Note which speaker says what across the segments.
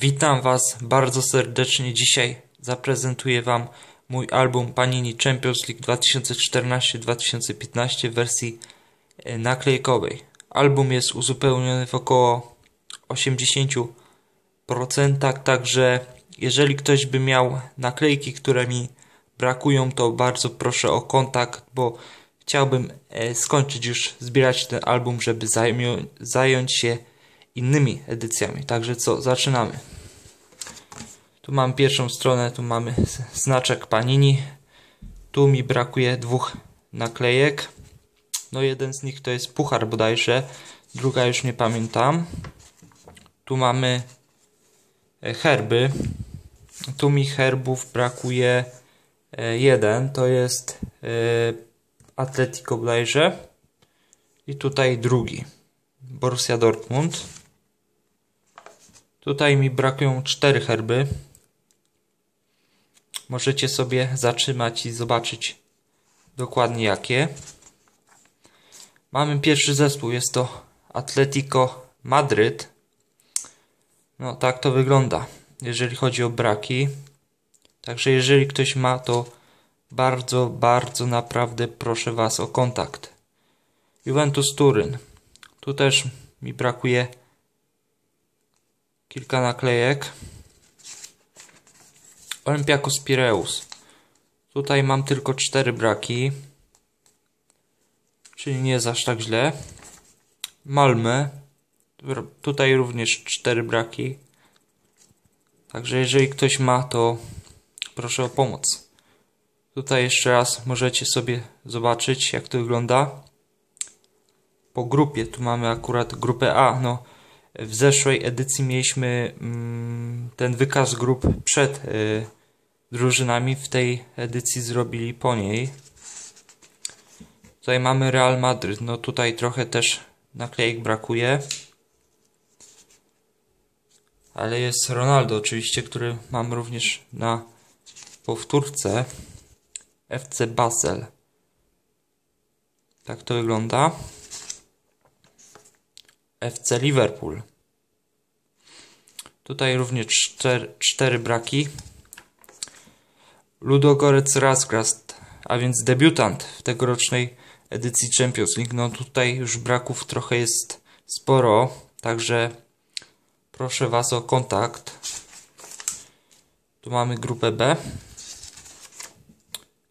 Speaker 1: Witam Was bardzo serdecznie. Dzisiaj zaprezentuję Wam mój album Panini Champions League 2014-2015 w wersji e, naklejkowej. Album jest uzupełniony w około 80%, także jeżeli ktoś by miał naklejki, które mi brakują, to bardzo proszę o kontakt, bo chciałbym e, skończyć już zbierać ten album, żeby zająć się innymi edycjami. Także co, zaczynamy. Tu mam pierwszą stronę, tu mamy znaczek Panini. Tu mi brakuje dwóch naklejek. No jeden z nich to jest puchar bodajże, druga już nie pamiętam. Tu mamy e, herby. Tu mi herbów brakuje e, jeden, to jest e, Atletico bodajże. I tutaj drugi, Borussia Dortmund. Tutaj mi brakują cztery herby. Możecie sobie zatrzymać i zobaczyć dokładnie jakie. Mamy pierwszy zespół, jest to Atletico Madryt. No tak to wygląda, jeżeli chodzi o braki. Także jeżeli ktoś ma, to bardzo, bardzo naprawdę proszę Was o kontakt. Juventus Turyn. Tu też mi brakuje kilka naklejek. Olympiakos Pireus. Tutaj mam tylko cztery braki. Czyli nie jest aż tak źle. Malmy. Tutaj również cztery braki. Także jeżeli ktoś ma, to proszę o pomoc. Tutaj jeszcze raz możecie sobie zobaczyć, jak to wygląda. Po grupie, tu mamy akurat grupę A. No, w zeszłej edycji mieliśmy mm, ten wykaz grup przed y, drużynami. W tej edycji zrobili po niej. Tutaj mamy Real Madryt. No tutaj trochę też naklejek brakuje. Ale jest Ronaldo oczywiście, który mam również na powtórce. FC Basel. Tak to wygląda. FC Liverpool. Tutaj również cztery, cztery braki. Ludogorec Razgrast, a więc debiutant w tegorocznej edycji Champions League. No tutaj już braków trochę jest sporo, także proszę Was o kontakt. Tu mamy grupę B.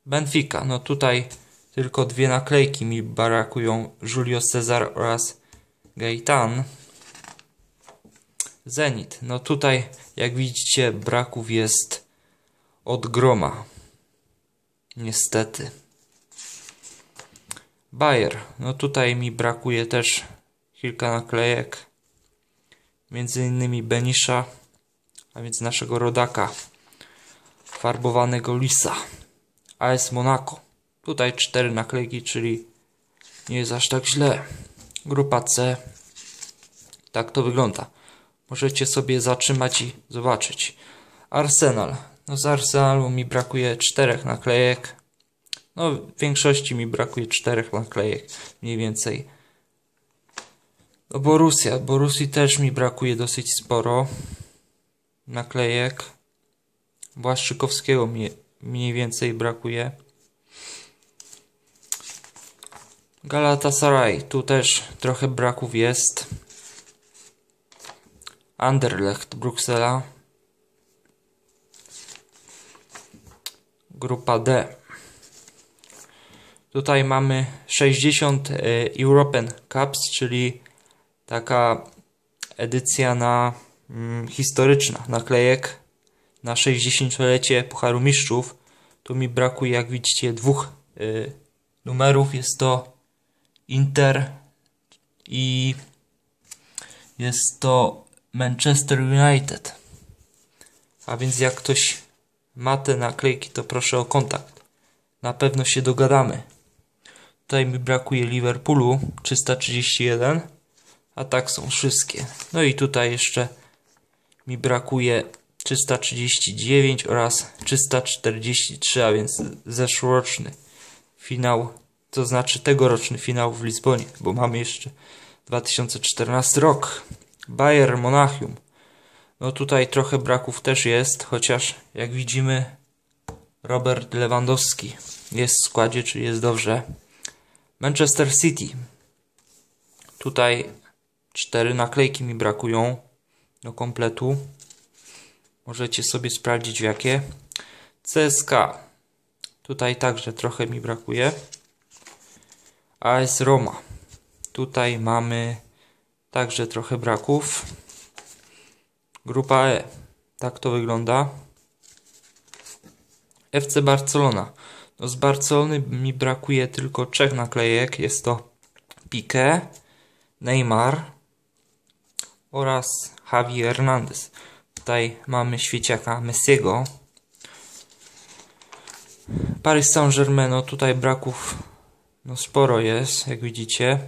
Speaker 1: Benfica, no tutaj tylko dwie naklejki mi brakują. Julio Cezar oraz Gaitan. Zenit. No tutaj, jak widzicie, braków jest od groma. Niestety. Bayer. No tutaj mi brakuje też kilka naklejek. Między innymi Benisza, a więc naszego rodaka. Farbowanego lisa. AS Monaco. Tutaj cztery naklejki, czyli nie jest aż tak źle. Grupa C. Tak to wygląda. Możecie sobie zatrzymać i zobaczyć. Arsenal. No z Arsenalu mi brakuje czterech naklejek. No w większości mi brakuje czterech naklejek. Mniej więcej. No Borussia. Też mi brakuje dosyć sporo naklejek. Błaszczykowskiego mi mniej więcej brakuje. Galatasaray. Tu też trochę braków jest. Anderlecht Bruksela. Grupa D. Tutaj mamy 60 e, European Cups, czyli taka edycja na mm, historyczna naklejek na 60-lecie Pucharu Mistrzów. Tu mi brakuje, jak widzicie, dwóch y, numerów. Jest to Inter i jest to Manchester United. A więc jak ktoś ma te naklejki, to proszę o kontakt. Na pewno się dogadamy. Tutaj mi brakuje Liverpoolu 331, a tak są wszystkie. No i tutaj jeszcze mi brakuje 339 oraz 343, a więc zeszłoroczny finał, to znaczy tegoroczny finał w Lizbonie, bo mamy jeszcze 2014 rok. Bayer Monachium. No tutaj trochę braków też jest, chociaż jak widzimy Robert Lewandowski jest w składzie, czyli jest dobrze. Manchester City. Tutaj cztery naklejki mi brakują do kompletu. Możecie sobie sprawdzić jakie. CSK. Tutaj także trochę mi brakuje. AS Roma. Tutaj mamy także trochę braków. Grupa E. Tak to wygląda. FC Barcelona. No z Barcelony mi brakuje tylko trzech naklejek. Jest to Piqué, Neymar oraz Javi Hernandez. Tutaj mamy świeciaka Messiego. Paris Saint-Germain, no tutaj braków no sporo jest, jak widzicie.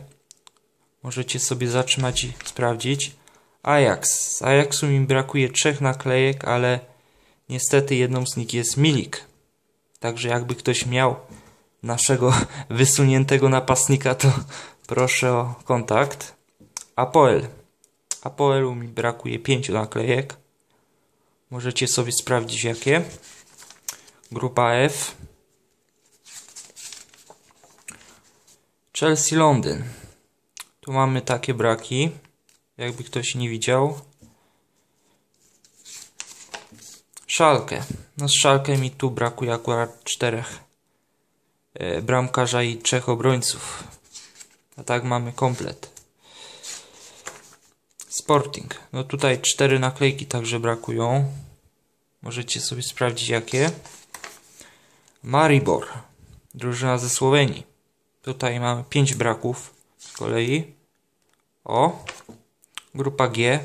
Speaker 1: Możecie sobie zatrzymać i sprawdzić. Ajax. Z Ajaxu mi brakuje trzech naklejek, ale niestety jedną z nich jest Milik. Także jakby ktoś miał naszego wysuniętego napastnika, to proszę o kontakt. Apoel. Apoelu mi brakuje pięciu naklejek. Możecie sobie sprawdzić jakie. Grupa F. Chelsea Londyn. Tu mamy takie braki. Jakby ktoś nie widział. Szalkę. No z Szalkę mi tu brakuje akurat czterech e, bramkarza i trzech obrońców. A tak mamy komplet. Sporting. No tutaj cztery naklejki także brakują. Możecie sobie sprawdzić jakie. Maribor. Drużyna ze Słowenii. Tutaj mamy pięć braków z kolei. O. Grupa G.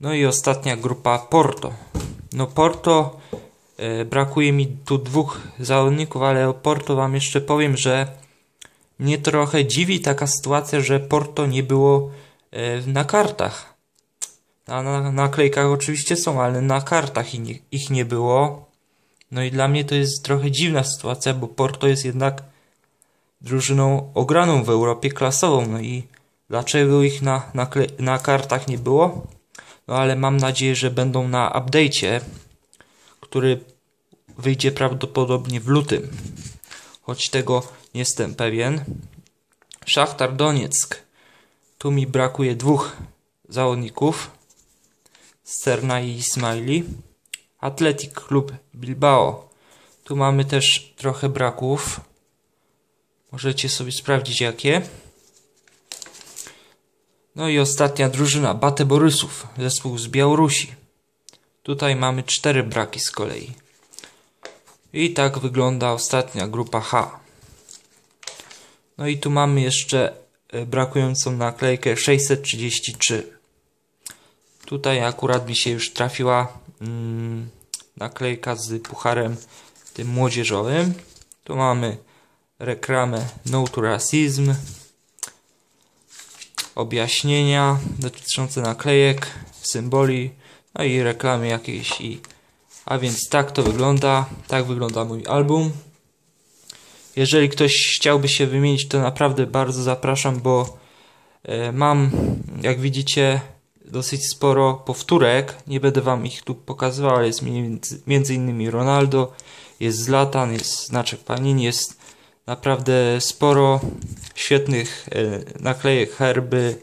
Speaker 1: No i ostatnia grupa Porto. No Porto e, brakuje mi tu dwóch zawodników, ale o Porto wam jeszcze powiem, że mnie trochę dziwi taka sytuacja, że Porto nie było e, na kartach. Na, na naklejkach oczywiście są, ale na kartach ich nie, ich nie było. No i dla mnie to jest trochę dziwna sytuacja, bo Porto jest jednak drużyną ograną w Europie klasową. No i dlaczego ich na, na, na kartach nie było? No ale mam nadzieję, że będą na update'cie, który wyjdzie prawdopodobnie w lutym. Choć tego nie jestem pewien. Szachtar Donieck. Tu mi brakuje dwóch zawodników. Sterna i Ismaili. Athletic Club Bilbao. Tu mamy też trochę braków. Możecie sobie sprawdzić jakie. No i ostatnia drużyna, Bate Borysów, zespół z Białorusi. Tutaj mamy cztery braki z kolei. I tak wygląda ostatnia grupa H. No i tu mamy jeszcze e, brakującą naklejkę 633. Tutaj akurat mi się już trafiła mm, naklejka z pucharem tym młodzieżowym. Tu mamy reklamę No to Racism objaśnienia dotyczące naklejek, symboli, no i reklamy jakiejś. I, a więc tak to wygląda, tak wygląda mój album. Jeżeli ktoś chciałby się wymienić, to naprawdę bardzo zapraszam, bo e, mam, jak widzicie, dosyć sporo powtórek. Nie będę wam ich tu pokazywał, ale jest między, między innymi Ronaldo, jest Zlatan, jest znaczek Panini, jest naprawdę sporo świetnych e, naklejek, herby.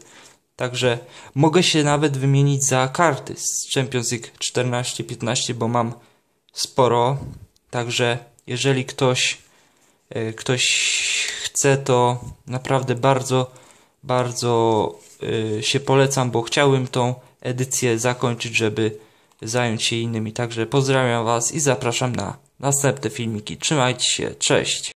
Speaker 1: Także mogę się nawet wymienić za karty z Champions League 14-15, bo mam sporo. Także jeżeli ktoś, e, ktoś chce, to naprawdę bardzo, bardzo e, się polecam, bo chciałbym tą edycję zakończyć, żeby zająć się innymi. Także pozdrawiam Was i zapraszam na następne filmiki. Trzymajcie się, cześć!